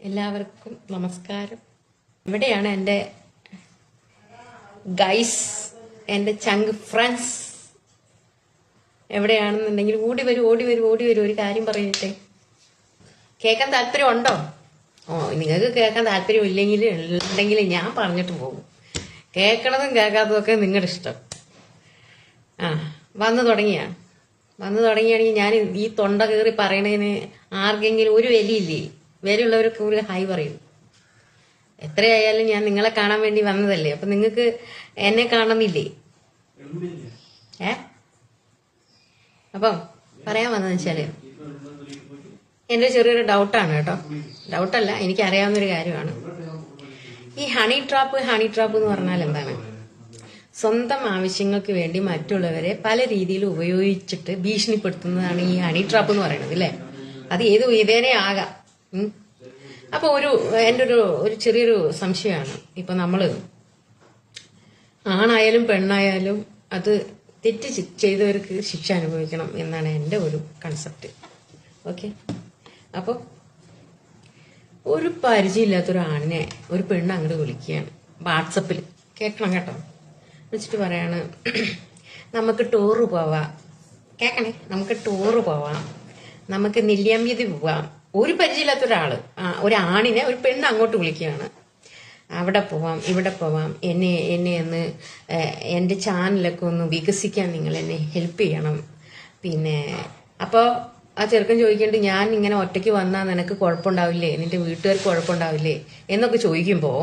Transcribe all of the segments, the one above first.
എല്ലാവർക്കും നമസ്കാരം. ഇവിടെയാണ് എന്റെ ഗൈസ് എന്റെ ചങ്ക് ഫ്രണ്ട്സ് എവിടെയാണെന്നുണ്ടെങ്കിൽ ഓടി വരും ഓടി വരും ഓടി വരും ഒരു കാര്യം പറയട്ടെ. കേൾക്കാൻ താല്പര്യം ഉണ്ടോ? ഓ നിങ്ങൾക്ക് കേൾക്കാൻ താല്പര്യം ഇല്ലെങ്കിൽ ഉണ്ടെങ്കിൽ ഞാൻ പറഞ്ഞിട്ട് പോകും. കേൾക്കണതും കേൾക്കാത്തതും ഒക്കെ നിങ്ങളുടെ ഇഷ്ടം. ആ വന്നു തുടങ്ങിയാണ് വന്നു തുടങ്ങിയാണെങ്കിൽ ഞാൻ ഈ തൊണ്ട കയറി പറയണതിന് ആർക്കെങ്കിലും ഒരു വിലയില്ലേ? വിലയുള്ളവർക്ക് ഒരു ഹായ് പറയും. എത്രയായാലും ഞാൻ നിങ്ങളെ കാണാൻ വേണ്ടി വന്നതല്ലേ? അപ്പൊ നിങ്ങൾക്ക് എന്നെ കാണുന്നില്ലേ? ഏ? അപ്പം പറയാൻ വന്നതെന്ന് വെച്ചാൽ എന്റെ ചെറിയൊരു ഡൗട്ടാണ് കേട്ടോ. ഡൗട്ടല്ല എനിക്ക് അറിയാവുന്നൊരു കാര്യമാണ്. ഈ ഹണി ട്രാപ്പ് ഹണി ട്രാപ്പ് എന്ന് പറഞ്ഞാൽ എന്താണ്? സ്വന്തം ആവശ്യങ്ങൾക്ക് വേണ്ടി മറ്റുള്ളവരെ പല രീതിയിൽ ഉപയോഗിച്ചിട്ട് ഭീഷണിപ്പെടുത്തുന്നതാണ് ഈ ഹണി ട്രാപ്പ് എന്ന് പറയുന്നത് അല്ലേ? അത് ഏത് ഇതേനെ ആകാം. ഉം. അപ്പൊ ഒരു എന്റെ ഒരു ഒരു ചെറിയൊരു സംശയമാണ്. ഇപ്പൊ നമ്മൾ ആണായാലും പെണ്ണായാലും അത് തെറ്റ് ചെയ്തവർക്ക് ശിക്ഷ അനുഭവിക്കണം എന്നാണ് എന്റെ ഒരു കൺസെപ്റ്റ് ഓക്കെ അപ്പോൾ ഒരു പരിചയമില്ലാത്ത ഒരു ആണിനെ ഒരു പെണ്ണ് അങ്ങോട്ട് വിളിക്കുകയാണ് വാട്സപ്പിൽ കേൾക്കണം കേട്ടോ. വിളിച്ചിട്ട് പറയാണ് നമുക്ക് ടൂറ് പോവാം. കേൾക്കണേ നമുക്ക് ടൂറ് പോവാം. നമുക്ക് നെല്ലിയാമ്പതി പോവാം. ഒരു പരിചയമില്ലാത്ത ഒരാൾ. ഒരാണിനെ ഒരു പെണ്ണ് അങ്ങോട്ട് വിളിക്കുകയാണ്. അവിടെ പോവാം ഇവിടെ പോവാം. എന്നെ എന്നെ ഒന്ന് എന്റെ ചാനലൊക്കെ ഒന്ന് വികസിക്കാൻ നിങ്ങൾ എന്നെ ഹെൽപ്പ് ചെയ്യണം. പിന്നെ അപ്പോൾ ആ ചെറുക്കൻ ചോദിക്കേണ്ടത് ഞാൻ ഇങ്ങനെ ഒറ്റയ്ക്ക് വന്നാൽ നിനക്ക് കുഴപ്പമുണ്ടാവില്ലേ? നിന്റെ വീട്ടുകാർക്ക് കുഴപ്പമുണ്ടാവില്ലേ? എന്നൊക്കെ ചോദിക്കുമ്പോൾ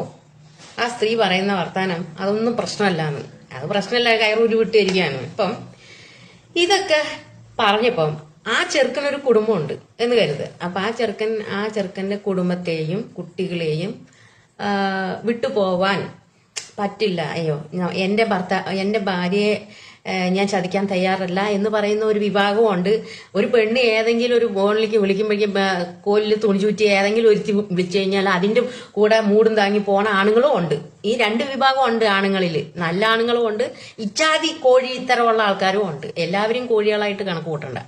ആ സ്ത്രീ പറയുന്ന വർത്താനം അതൊന്നും പ്രശ്നമല്ലാന്ന്. അത് പ്രശ്നമല്ല കയറൂരി വിട്ടിരിക്കുകയാണ് ഇപ്പം ഇതൊക്കെ പറഞ്ഞപ്പം ആ ചെറുക്കനൊരു കുടുംബമുണ്ട് എന്ന് കരുത്. അപ്പൊ ആ ചെറുക്കൻ ആ ചെറുക്കന്റെ കുടുംബത്തെയും കുട്ടികളെയും വിട്ടുപോവാൻ പറ്റില്ല. അയ്യോ എന്റെ ഭർത്ത എന്റെ ഭാര്യയെ ഞാൻ ചതിക്കാൻ തയ്യാറല്ല എന്ന് പറയുന്ന ഒരു വിഭാഗമുണ്ട്. ഒരു പെണ്ണ് ഏതെങ്കിലും ഒരു ഫോണിലേക്ക് വിളിക്കുമ്പോഴേക്കും കോലിൽ ചുറ്റി ഏതെങ്കിലും ഒരുത്തി വിളിച്ചു കഴിഞ്ഞാൽ അതിന്റെ കൂടെ മൂടും താങ്ങി പോണ ആണുങ്ങളും ഉണ്ട്. ഈ രണ്ട് വിഭാഗം ഉണ്ട് ആണുങ്ങളിൽ നല്ല ആണുങ്ങളും ഉണ്ട്. ഇച്ചാതി കോഴി ഇത്തരമുള്ള ആൾക്കാരും ഉണ്ട്. എല്ലാവരും കോഴികളായിട്ട് കണക്ക് കൂട്ടണ്ട.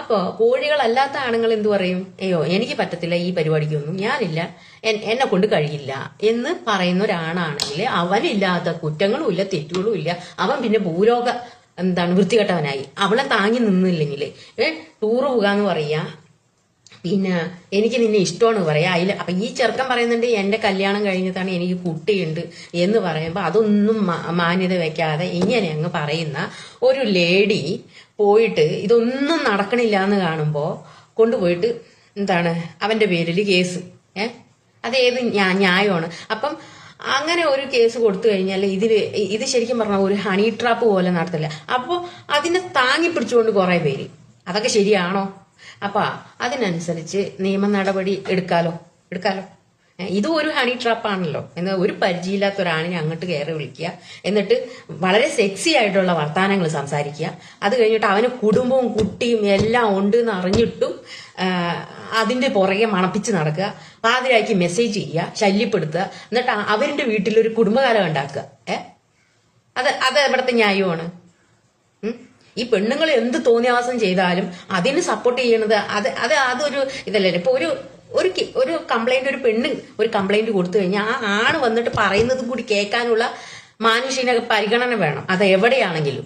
അപ്പോ കോഴികളല്ലാത്ത ആണുങ്ങൾ എന്തു പറയും? അയ്യോ എനിക്ക് പറ്റത്തില്ല ഈ പരിപാടിക്കൊന്നും ഞാനില്ല. എന്നെ കൊണ്ട് കഴിയില്ല. എന്ന് പറയുന്ന ഒരാണാണെങ്കിൽ അവനില്ലാത്ത കുറ്റങ്ങളും ഇല്ല തെറ്റുകളും ഇല്ല. അവൻ പിന്നെ ഭൂലോക എന്താണ് വൃത്തികെട്ടവനായി. അവളെ താങ്ങി നിന്നില്ലെങ്കിൽ ഏഹ് ടൂറ് പോകാന്ന് പറയാ പിന്നെ എനിക്ക് നിന്നെ ഇഷ്ടമാണ് പറയാ. അതിൽ അപ്പൊ ഈ ചെറുക്കൻ പറയുന്നുണ്ട് എന്റെ കല്യാണം കഴിഞ്ഞതാണ് എനിക്ക് കുട്ടിയുണ്ട് എന്ന് പറയുമ്പോൾ അതൊന്നും മാന്യത വെക്കാതെ ഇങ്ങനെ അങ്ങ് പറയുന്ന ഒരു ലേഡി പോയിട്ട് ഇതൊന്നും നടക്കണില്ല എന്ന് കാണുമ്പോൾ കൊണ്ടുപോയിട്ട് എന്താണ് അവന്റെ പേരിൽ കേസ്. ഏ? അതേത് ന്യായമാണ്. അപ്പം അങ്ങനെ ഒരു കേസ് കൊടുത്തു കഴിഞ്ഞാൽ ഇതിൽ ഇത് ശരിക്കും പറഞ്ഞാൽ ഒരു ഹണി ട്രാപ്പ് പോലെ നടത്തില്ല. അപ്പോൾ അതിനെ താങ്ങി പിടിച്ചുകൊണ്ട് കുറെ പേര്. അതൊക്കെ ശരിയാണോ? അപ്പൊ അതിനനുസരിച്ച് നിയമ നടപടി എടുക്കാലോ? എടുക്കാലോ ഇത് ഒരു ഹണി ട്രാപ്പ് ആണല്ലോ. എന്നാൽ ഒരു പരിചയമില്ലാത്ത ഒരാണിനെ അങ്ങോട്ട് കയറി വിളിക്കുക. എന്നിട്ട് വളരെ സെക്സി ആയിട്ടുള്ള വർത്തമാനങ്ങൾ സംസാരിക്കുക. അത് കഴിഞ്ഞിട്ട് അവന് കുടുംബവും കുട്ടിയും എല്ലാം ഉണ്ട് എന്ന് അറിഞ്ഞിട്ടും അതിന്റെ പുറകെ മണപ്പിച്ച് നടക്കുക. പാതിരാക്കി മെസ്സേജ് ചെയ്യുക ശല്യപ്പെടുത്തുക. എന്നിട്ട് അവരുടെ വീട്ടിലൊരു കുടുംബകാലം ഉണ്ടാക്കുക. ഏ? അത് അത് എവിടത്തെ ന്യായമാണ്? ഈ പെണ്ണുങ്ങൾ എന്ത് തോന്നിയാസം ചെയ്താലും അതിന് സപ്പോർട്ട് ചെയ്യണത് അത് അത് അതൊരു ഇതല്ലേ ഇപ്പൊ ഒരു ഒരു ഒരു കംപ്ലൈന്റ് ഒരു പെണ്ണ് ഒരു കംപ്ലൈന്റ് കൊടുത്തു കഴിഞ്ഞാൽ ആ ആണ് വന്നിട്ട് പറയുന്നതും കൂടി കേൾക്കാനുള്ള മാനുഷിക പരിഗണന വേണം. അത് എവിടെയാണെങ്കിലും.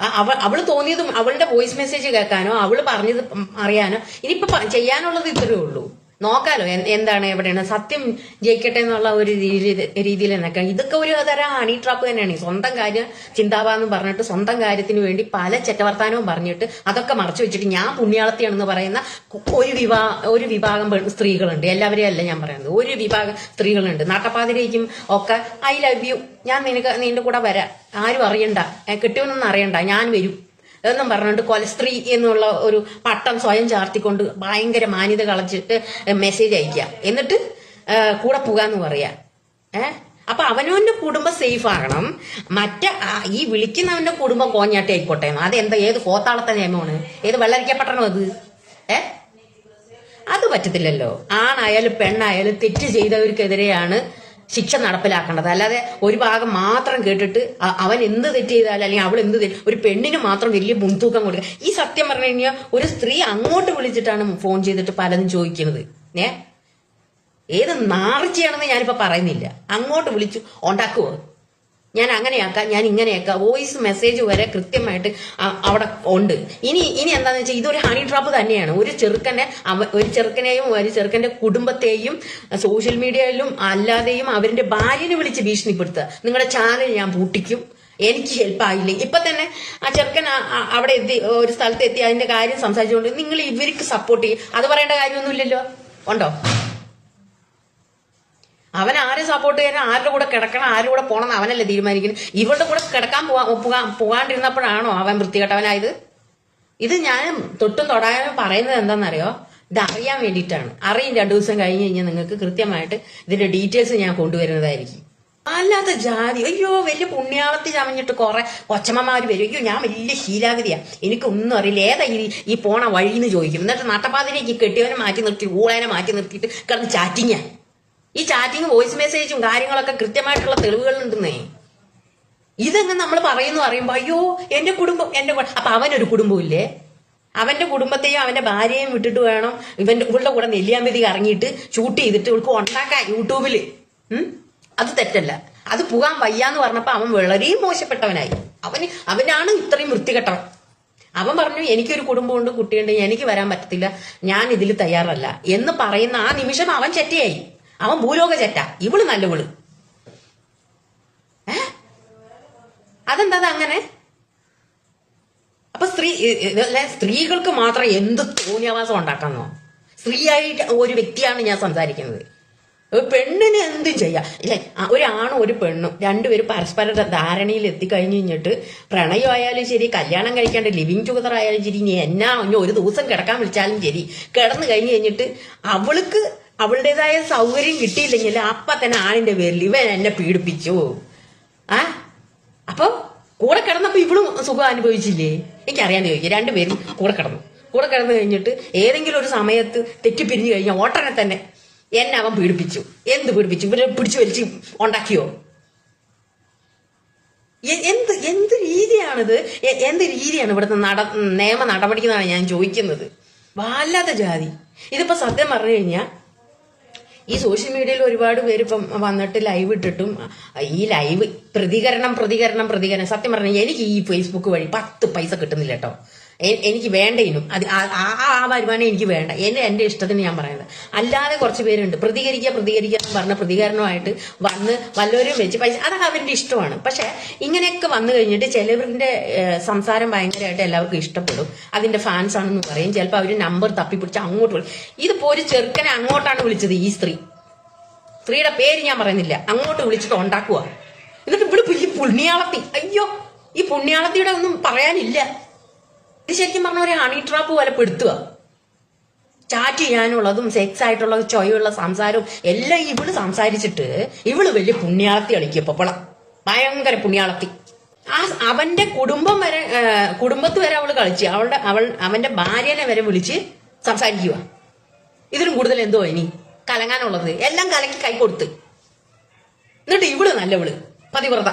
അവൾ അവ അവൾ തോന്നിയതും അവളുടെ വോയിസ് മെസ്സേജ് കേൾക്കാനോ അവൾ പറഞ്ഞത് അറിയാനോ ഇനിയിപ്പോ ചെയ്യാനുള്ളത് ഇത്രയേ ഉള്ളൂ. നോക്കാലോ എന്താണ് എവിടെയാണ്? സത്യം ജയിക്കട്ടെ എന്നുള്ള ഒരു രീതി- രീതിയിൽ എന്നൊക്കെ ഇതൊക്കെ ഒരു തരം ഹണി ട്രാപ്പ് തന്നെയാണ്. സ്വന്തം കാര്യം ചിന്താവാന്ന് പറഞ്ഞിട്ട് സ്വന്തം കാര്യത്തിന് വേണ്ടി പല ചെറ്റവർത്താനവും പറഞ്ഞിട്ട് അതൊക്കെ മറച്ചു വെച്ചിട്ട് ഞാൻ പുണ്യാളത്തിയാണെന്ന് പറയുന്ന ഒരു വിഭാ ഒരു വിഭാഗം സ്ത്രീകളുണ്ട്. എല്ലാവരെയും അല്ല ഞാൻ പറയുന്നത്. ഒരു വിഭാഗം സ്ത്രീകളുണ്ട്. നാട്ടപ്പാതിരേക്കും ഒക്കെ ഐ ലവ് യു. ഞാൻ നിനക്ക് നിന്റെ കൂടെ വരാം. ആരും അറിയണ്ട. ഏ, അറിയണ്ട. ഞാൻ വരും. എന്നും പറഞ്ഞുകൊണ്ട് കൊലസ്ത്രീ എന്നുള്ള ഒരു പട്ടം സ്വയം ചാർത്തിക്കൊണ്ട് ഭയങ്കര മാന്യത കളച്ചിട്ട് മെസ്സേജ് അയക്കുക എന്നിട്ട് കൂടെ പോകാന്ന് പറയാ. ഏഹ് അപ്പൊ അവനവന്റെ കുടുംബം സേഫ് ആകണം. മറ്റേ ഈ വിളിക്കുന്നവന്റെ കുടുംബം കോഞ്ഞാട്ടി ആയിക്കോട്ടെ. അത് അതെന്താ ഏത് കോത്താളത്തെ നിയമമാണ്? ഏത് വെള്ളരിക്കപ്പെട്ടണോ അത്? ഏ? അത് പറ്റത്തില്ലല്ലോ. ആണായാലും പെണ്ണായാലും തെറ്റ് ചെയ്തവർക്കെതിരെയാണ് ശിക്ഷ നടപ്പിലാക്കേണ്ടത്. അല്ലാതെ ഒരു ഭാഗം മാത്രം കേട്ടിട്ട് അവൻ എന്ത് തെറ്റ് ചെയ്താലും അല്ലെങ്കിൽ അവൾ എന്ത് തെറ്റ് ഒരു പെണ്ണിന് മാത്രം വലിയ മുൻതൂക്കം കൊടുക്കുക. ഈ സത്യം പറഞ്ഞു കഴിഞ്ഞാൽ ഒരു സ്ത്രീ അങ്ങോട്ട് വിളിച്ചിട്ടാണ് ഫോൺ ചെയ്തിട്ട് പലതും ചോദിക്കുന്നത്. ഏ? ഏത് നാറിച്ചയാണെന്ന് ഞാനിപ്പോ പറയുന്നില്ല. അങ്ങോട്ട് വിളിച്ചു ഉണ്ടാക്കുവോ? ഞാൻ അങ്ങനെയാക്കാം ഞാൻ ഇങ്ങനെയാക്കാം വോയിസ് മെസ്സേജ് വരെ കൃത്യമായിട്ട് അവിടെ ഉണ്ട്. ഇനി ഇനി എന്താന്ന് വെച്ചാൽ ഇതൊരു ഹണി ട്രാപ്പ് തന്നെയാണ്. ഒരു ചെറുക്കനെ ഒരു ചെറുക്കനെയും ഒരു ചെറുക്കന്റെ കുടുംബത്തെയും സോഷ്യൽ മീഡിയയിലും അല്ലാതെയും അവരുടെ ഭാര്യനെ വിളിച്ച് ഭീഷണിപ്പെടുത്തുക. നിങ്ങളുടെ ചാനൽ ഞാൻ പൂട്ടിക്കും. എനിക്ക് ഹെൽപ്പ് ആയില്ലേ? ഇപ്പൊ തന്നെ ആ ചെറുക്കൻ അവിടെ എത്തി ഒരു സ്ഥലത്ത് എത്തി അതിന്റെ കാര്യം സംസാരിച്ചുകൊണ്ട് നിങ്ങൾ ഇവർക്ക് സപ്പോർട്ട് ചെയ്യും. അത് പറയേണ്ട കാര്യമൊന്നുമില്ലല്ലോ? ഉണ്ടോ? അവൻ ആരെ സപ്പോർട്ട് ചെയ്യാൻ ആരുടെ കൂടെ കിടക്കണം? ആരുടെ കൂടെ പോകണം അവനല്ലേ തീരുമാനിക്കുന്നത്? ഇവളുടെ കൂടെ കിടക്കാൻ പോവാ പോകാൻ പോകാണ്ടിരുന്നപ്പോഴാണോ അവൻ വൃത്തികെട്ടവനായത്? ഇത് ഞാൻ തൊട്ടും തൊടാനും പറയുന്നത് എന്താണെന്നറിയോ? ഇത് അറിയാൻ വേണ്ടിയിട്ടാണ്. അറിയും രണ്ടു ദിവസം കഴിഞ്ഞ് കഴിഞ്ഞാൽ നിങ്ങൾക്ക് കൃത്യമായിട്ട് ഇതിന്റെ ഡീറ്റെയിൽസ് ഞാൻ കൊണ്ടുവരുന്നതായിരിക്കും. അല്ലാത്ത ജാതി. അയ്യോ വലിയ പുണ്യാളത്തി ചമഞ്ഞിട്ട് കുറെ കൊച്ചമ്മമാര് വരും. അയ്യോ ഞാൻ വലിയ ശീലാഗതിയാ. എനിക്കൊന്നും അറിയില്ല. ഏതാ ഈ ഈ പോണ വഴിന്ന് ചോദിക്കും. എന്നിട്ട് നട്ടപ്പാതിലേക്ക് കെട്ടിയവനെ മാറ്റി നിർത്തി ഊളേനെ മാറ്റി നിർത്തിയിട്ട് കിടന്ന് ചാറ്റിങ്ങാ ഈ ചാറ്റിങ് വോയിസ് മെസ്സേജും കാര്യങ്ങളൊക്കെ കൃത്യമായിട്ടുള്ള തെളിവുകളുണ്ടെന്നേ. ഇതങ്ങ് നമ്മൾ പറയുന്നു പറയുമ്പോ അയ്യോ എന്റെ കുടുംബം എന്റെ അപ്പൊ അവനൊരു കുടുംബമില്ലേ അവന്റെ കുടുംബത്തെയും അവന്റെ ഭാര്യയും വിട്ടിട്ട് വേണം ഇവന്റെ ഇവളുടെ കൂടെ നെല്ലിയാമ്പതി ഇറങ്ങിയിട്ട് ഷൂട്ട് ചെയ്തിട്ട് ഇവൾക്ക് ഉണ്ടാക്കാൻ യൂട്യൂബിൽ. അത് തെറ്റല്ല. അത് പോകാൻ വയ്യാന്ന് പറഞ്ഞപ്പോ അവൻ വളരെ മോശപ്പെട്ടവനായി. അവന് അവനാണ് ഇത്രയും വൃത്തികെട്ടവൻ. അവൻ പറഞ്ഞു എനിക്കൊരു കുടുംബമുണ്ട് കുട്ടിയുണ്ട് എനിക്ക് വരാൻ പറ്റത്തില്ല. ഞാൻ ഇതിൽ തയ്യാറല്ല. എന്ന് പറയുന്ന ആ നിമിഷം അവൻ ചെറ്റയായി. അവൻ ഭൂലോക ചെറ്റ ഇവൾ നല്ലവൾ. ഏ? അതെന്താ അങ്ങനെ? അപ്പൊ സ്ത്രീ സ്ത്രീകൾക്ക് മാത്രം എന്ത് തോന്നിയവാസം ഉണ്ടാക്കാന്നോ? സ്ത്രീയായിട്ട് ഒരു വ്യക്തിയാണ് ഞാൻ സംസാരിക്കുന്നത്. ഒരു പെണ്ണിന് എന്തും ചെയ്യാം? ഇല്ലേ ഒരാണും ഒരു ഒരു പെണ്ണും രണ്ടുപേരും പരസ്പര ധാരണയിൽ എത്തിക്കഴിഞ്ഞ് കഴിഞ്ഞിട്ട് പ്രണയമായാലും ശരി കല്യാണം കഴിക്കാണ്ട് ലിവിങ് ടുഗദർ ആയാലും ശരി ഇനി എന്നാ ഒരു ദിവസം കിടക്കാൻ വിളിച്ചാലും ശരി കിടന്നു കഴിഞ്ഞ് കഴിഞ്ഞിട്ട് അവൾക്ക് അവളുടേതായ സൗകര്യം കിട്ടിയില്ലെങ്കിൽ അപ്പ തന്നെ ആണിന്റെ പേരിൽ ഇവൻ എന്നെ പീഡിപ്പിച്ചു. ആ? അപ്പൊ കൂടെ കിടന്നപ്പോ ഇവളും സുഖം അനുഭവിച്ചില്ലേ? എനിക്കറിയാൻ ചോദിക്കും രണ്ടുപേരും കൂടെ കിടന്നു. കൂടെ കിടന്നു കഴിഞ്ഞിട്ട് ഏതെങ്കിലും ഒരു സമയത്ത് തെറ്റിപ്പിരിഞ്ഞു കഴിഞ്ഞാൽ ഓട്ടനെ തന്നെ എന്നെ അവൻ പീഡിപ്പിച്ചു. എന്ത് പീഡിപ്പിച്ചു? ഇവരെ പിടിച്ചു വലിച്ച് ഉണ്ടാക്കിയോ? എന്ത് എന്ത് രീതിയാണിത്? എന്ത് രീതിയാണ് ഇവിടുത്തെ നട നിയമ നടപടിക്കുന്നതാണ് ഞാൻ ചോദിക്കുന്നത്? വല്ലാത്ത ജാതി. ഇതിപ്പോ സത്യം പറഞ്ഞു കഴിഞ്ഞാൽ ഈ സോഷ്യൽ മീഡിയയിൽ ഒരുപാട് പേര് ഇപ്പം വന്നിട്ട് ലൈവ് ഇട്ടിട്ടും ഈ ലൈവ് പ്രതികരണം പ്രതികരണം പ്രതികരണം. സത്യം പറഞ്ഞാൽ എനിക്ക് ഈ ഫേസ്ബുക്ക് വഴി പത്ത് പൈസ കിട്ടുന്നില്ല കേട്ടോ എനിക്ക് വേണ്ടേനും അത് ആ ആ- വരുമാനം എനിക്ക് വേണ്ട. എന്നെ എന്റെ ഇഷ്ടത്തിന് ഞാൻ പറയുന്നത്. അല്ലാതെ കുറച്ച് പേരുണ്ട്. പ്രതികരിക്കുക പ്രതികരിക്കുക എന്ന് പറഞ്ഞ പ്രതികരണമായിട്ട് വന്ന് വല്ലവരും വെച്ച് പൈസ അതൊക്കെ അവരുടെ ഇഷ്ടമാണ്. പക്ഷെ ഇങ്ങനെയൊക്കെ വന്നു കഴിഞ്ഞിട്ട് ചിലവരുടെ സംസാരം ഭയങ്കരമായിട്ട് എല്ലാവർക്കും ഇഷ്ടപ്പെടും. അതിന്റെ ഫാൻസ് ആണെന്ന് പറയും. ചിലപ്പോൾ അവർ നമ്പർ തപ്പിപ്പിടിച്ച് അങ്ങോട്ട് വിളിക്കും ഇതിപ്പോ ഒരു ചെറുക്കനെ അങ്ങോട്ടാണ് വിളിച്ചത് ഈ സ്ത്രീ. സ്ത്രീയുടെ പേര് ഞാൻ പറയുന്നില്ല. അങ്ങോട്ട് വിളിച്ചിട്ട് ഉണ്ടാക്കുക എന്നിട്ട് ഇവിടെ ഈ പുണ്യാളത്തി അയ്യോ! ഈ പുണ്യാളത്തിയുടെ ഒന്നും പറയാനില്ല. ഇത് ശരിക്കും പറഞ്ഞ ഒരു ഹണി ട്രാപ്പ് പോലെ പെടുത്തുക ചാറ്റ് ചെയ്യാനുള്ളതും സെക്സ് ആയിട്ടുള്ള ചൊയുള്ള സംസാരവും എല്ലാം ഇവൾ സംസാരിച്ചിട്ട് ഇവൾ വലിയ പുണ്യാളത്തി കളിക്കും പൊപ്പള ഭയങ്കര പുണ്യാളത്തി. ആ അവന്റെ കുടുംബം വരെ കുടുംബത്ത് വരെ അവൾ കളിച്ച് അവളുടെ അവൾ അവന്റെ ഭാര്യനെ വരെ വിളിച്ച് സംസാരിക്കുക ഇതിനും കൂടുതൽ എന്തോ ഇനി? കലങ്ങാനുള്ളത്. എല്ലാം കലക്കി കൈ കൊടുത്ത്. എന്നിട്ട് ഇവൾ നല്ലവൾ. പതിവ്രത.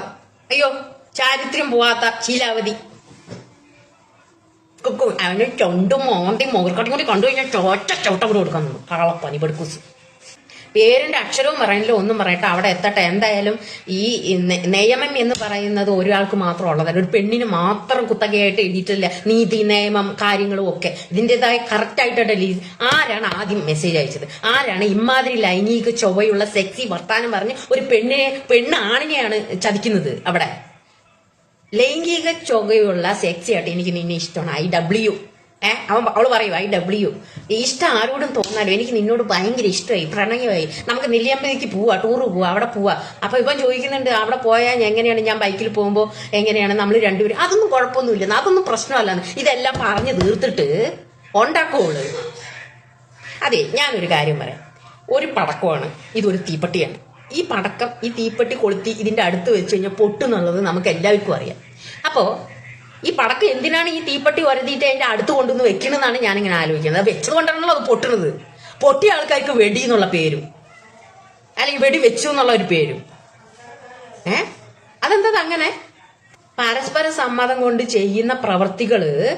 അയ്യോ ചാരിത്രം പോവാത്ത ശീലാവതി. അവന് ചൊണ്ടും മോന്തയും മുകർക്കട്ടും കൂടി കണ്ടു കഴിഞ്ഞാൽ ചോറ്റ കൂടെ കൂടി തോന്നും കളപ്പനി പെടുക്കൂസ്. പേരിന്റെ അക്ഷരവും പറയണില്ല ഒന്നും പറയട്ടെ അവിടെ എത്തട്ടെ. എന്തായാലും ഈ നിയമം എന്ന് പറയുന്നത് ഒരാൾക്ക് മാത്രം ഉള്ളതല്ല. ഒരു പെണ്ണിന് മാത്രം കുത്തകയായിട്ട് എഴുതിയിട്ടില്ല. നീതി നിയമം കാര്യങ്ങളും ഒക്കെ. ഇതിന്റെതായ കറക്റ്റ് ആയിട്ടല്ലേ ആരാണ് ആദ്യം മെസ്സേജ് അയച്ചത്? ആരാണ് ഇമാതിരി ലൈംഗിക ചൊവ്വയുള്ള സെക്സി വർത്താനം പറഞ്ഞ് ഒരു പെണ്ണിനെ പെണ്ണ് ആണിനെയാണ് ചതിക്കുന്നത് അവിടെ? ലൈംഗിക ചൊകയുള്ള സെക്സ് ആയിട്ട് എനിക്ക് നിന്നെ ഇഷ്ടമാണ്. ഐ ഡബ്ല്യു ഏ? അവൻ അവൾ പറയും ഐ ഡബ്ല്യു ഇഷ്ടം ആരോടും തോന്നാലും എനിക്ക് നിന്നോട് ഭയങ്കര ഇഷ്ടമായി. പ്രണയമായി. നമുക്ക് നെല്ലിയമ്പതിക്ക് പോവാ ടൂറ് പോവാ അവിടെ പോവാ. അപ്പൊ ഇവൻ ചോദിക്കുന്നുണ്ട് അവിടെ പോയാൽ എങ്ങനെയാണ്? ഞാൻ ബൈക്കിൽ പോകുമ്പോൾ എങ്ങനെയാണ്? നമ്മൾ രണ്ടുപേരും അതൊന്നും കുഴപ്പമൊന്നുമില്ല. അതൊന്നും പ്രശ്നമല്ലെന്ന്. ഇതെല്ലാം പറഞ്ഞു തീർത്തിട്ട് ഉണ്ടാക്കുള്ളൂ അതെ ഞാനൊരു കാര്യം പറയാം. ഒരു പടക്കമാണ്. ഇതൊരു തീപ്പെട്ടിയാണ്. ഈ പടക്കം ഈ തീപ്പെട്ടി കൊളുത്തി ഇതിന്റെ അടുത്ത് വെച്ച് കഴിഞ്ഞാൽ പൊട്ടുന്നുള്ളത് നമുക്ക് എല്ലാവർക്കും അറിയാം. അപ്പോ ഈ പടക്കം എന്തിനാണ് ഈ തീപ്പെട്ടി വരുതിയിട്ട് അതിന്റെ അടുത്ത് കൊണ്ടുവന്ന് വെക്കണമെന്നാണ് ഞാനിങ്ങനെ ആലോചിക്കുന്നത്. അത് വെച്ചത് കൊണ്ടാണല്ലോ അത് പൊട്ടുന്നത് പൊട്ടിയ ആൾക്കാർക്ക് വെടി എന്നുള്ള പേരും. അല്ലെങ്കിൽ വെടി വെച്ചു എന്നുള്ള ഒരു പേരും. ഏ? അതെന്താ അങ്ങനെ? പരസ്പര സമ്മതം കൊണ്ട് ചെയ്യുന്ന പ്രവർത്തികൾ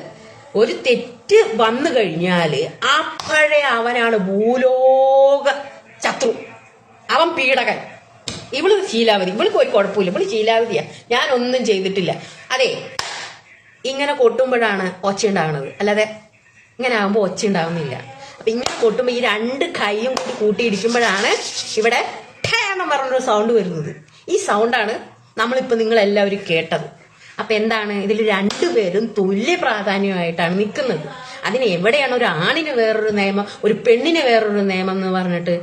ഒരു തെറ്റ് വന്നു കഴിഞ്ഞാൽ അപ്പോഴേ അവനാണ് ഭൂലോക ശത്രു. അവൻ പീഡകൻ. ഇവൾ ശീലാവതി ഇവൾക്ക് ഒരു കുഴപ്പമില്ല. ഇവൾ ശീലാവതിയാ ഞാൻ ഒന്നും ചെയ്തിട്ടില്ല. അതെ ഇങ്ങനെ കൊട്ടുമ്പോഴാണ് ഒച്ച ഉണ്ടാകുന്നത്. അല്ലാതെ ഇങ്ങനെ ആകുമ്പോൾ ഒച്ച ഉണ്ടാകുന്നില്ല അപ്പൊ ഇങ്ങനെ കൊട്ടുമ്പോൾ ഈ രണ്ട് കൈയും കൂടി കൂട്ടിയിടിക്കുമ്പോഴാണ് ഇവിടെ ഠേണം പറഞ്ഞൊരു സൗണ്ട് വരുന്നത്. ഈ സൗണ്ടാണ് നമ്മളിപ്പോൾ നിങ്ങളെല്ലാവരും കേട്ടത്. അപ്പൊ എന്താണ്? ഇതിൽ രണ്ടുപേരും തുല്യ പ്രാധാന്യമായിട്ടാണ് നിൽക്കുന്നത്. അതിന് എവിടെയാണ് ഒരു ആണിന് വേറൊരു നിയമം ഒരു പെണ്ണിന് വേറൊരു നിയമം എന്ന് പറഞ്ഞിട്ട്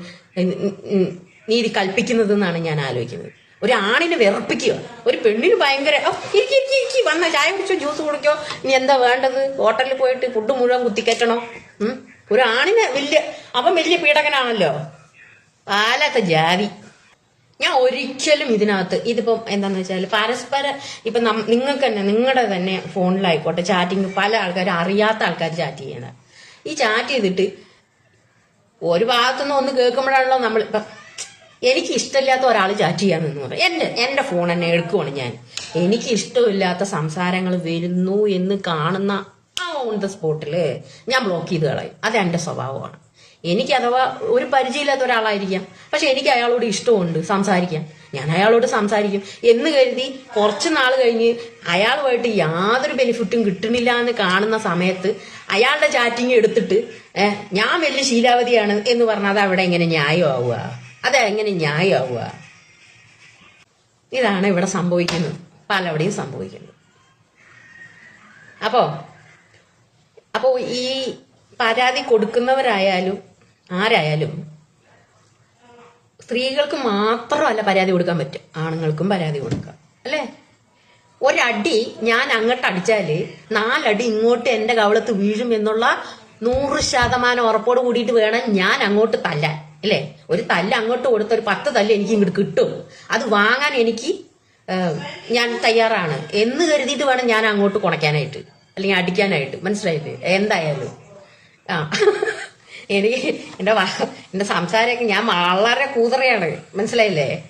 നീതി കൽപ്പിക്കുന്നത് എന്നാണ് ഞാൻ ആലോചിക്കുന്നത്. ഒരു ആണിനെ വിറപ്പിക്കുക. ഒരു പെണ്ണിന് ഭയങ്കര "ഓ, ഇരിക്ക് ഇരിക്ക് ഇരിക്ക് വന്ന ചായ കുടിച്ചോ ജ്യൂസ് കുടിക്കോ ഇനി എന്താ വേണ്ടത്? ഹോട്ടലിൽ പോയിട്ട് ഫുഡ് മുഴുവൻ കുത്തിക്കറ്റണോ. ഒരു ആണിന് വലിയ അവൻ വലിയ പീഡകനാണല്ലോ. പാലത്തെ ജാതി. ഞാൻ ഒരിക്കലും ഇതിനകത്ത് ഇതിപ്പം എന്താന്ന് വെച്ചാൽ പരസ്പര ഇപ്പൊ നിങ്ങൾക്ക് തന്നെ നിങ്ങളുടെ തന്നെ ഫോണിലായിക്കോട്ടെ ചാറ്റിങ് പല ആൾക്കാരും അറിയാത്ത ആൾക്കാർ ചാറ്റ് ചെയ്യണ. ഈ ചാറ്റ് ചെയ്തിട്ട് ഒരു ഭാഗത്തുനിന്ന് ഒന്ന് കേൾക്കുമ്പോഴാണല്ലോ നമ്മൾ ഇപ്പം എനിക്ക് ഇഷ്ടമില്ലാത്ത ഒരാൾ ചാറ്റ് ചെയ്യാമെന്ന് പറയും. എന്റെ എന്റെ ഫോൺ എന്നെ എടുക്കുവാണ് ഞാൻ. എനിക്ക് ഇഷ്ടമില്ലാത്ത സംസാരങ്ങൾ വരുന്നു എന്ന് കാണുന്ന ആ ഓൺ ദ സ്പോട്ടിൽ ഞാൻ ബ്ലോക്ക് ചെയ്ത് കളയും. അത് എന്റെ സ്വഭാവമാണ്. എനിക്ക് അഥവാ ഒരു പരിചയമില്ലാത്ത ഒരാളായിരിക്കാം. പക്ഷെ എനിക്ക് അയാളോട് ഇഷ്ടമുണ്ട് സംസാരിക്കാൻ. ഞാൻ അയാളോട് സംസാരിക്കും. എന്ന് കരുതി കുറച്ച് നാൾ കഴിഞ്ഞ് അയാളുമായിട്ട് യാതൊരു ബെനിഫിറ്റും കിട്ടുന്നില്ല എന്ന് കാണുന്ന സമയത്ത് അയാളുടെ ചാറ്റിങ് എടുത്തിട്ട് ഞാൻ വലിയ ശീലാവതിയാണ് എന്ന് പറഞ്ഞാൽ അത് അവിടെ എങ്ങനെ ന്യായമാവുക? അത് എങ്ങനെ ന്യായമാവുക? ഇതാണ് ഇവിടെ സംഭവിക്കുന്നത്. പലവിടെയും സംഭവിക്കുന്നത്. അപ്പോ അപ്പോ ഈ പരാതി കൊടുക്കുന്നവരായാലും ആരായാലും സ്ത്രീകൾക്ക് മാത്രമല്ല പരാതി കൊടുക്കാൻ പറ്റും. ആണുങ്ങൾക്കും പരാതി കൊടുക്കാം. അല്ലേ? ഒരടി ഞാൻ അങ്ങോട്ട് അടിച്ചാൽ നാലടി ഇങ്ങോട്ട് എന്റെ കവളത്ത് വീഴും എന്നുള്ള നൂറ് ശതമാനം ഉറപ്പോട് കൂടിയിട്ട് വേണം ഞാൻ അങ്ങോട്ട് തല്ലാൻ. അല്ലേ? ഒരു തല്ല് അങ്ങോട്ട് കൊടുത്ത ഒരു പത്ത് തല്ല് എനിക്ക് ഇങ്ങോട്ട് കിട്ടും. അത് വാങ്ങാൻ എനിക്ക് ഞാൻ തയ്യാറാണ്. എന്ന് കരുതിയിട്ട് വേണം ഞാൻ അങ്ങോട്ട് കുണയ്ക്കാനായിട്ട്. അല്ലെങ്കിൽ അടിക്കാനായിട്ട്. മനസ്സിലായില്ലേ? എന്തായാലും. ആ. എനിക്ക് എന്റെ എന്റെ സംസാരമൊക്കെ ഞാൻ വളരെ കൂതറയാണ്. മനസ്സിലായില്ലേ?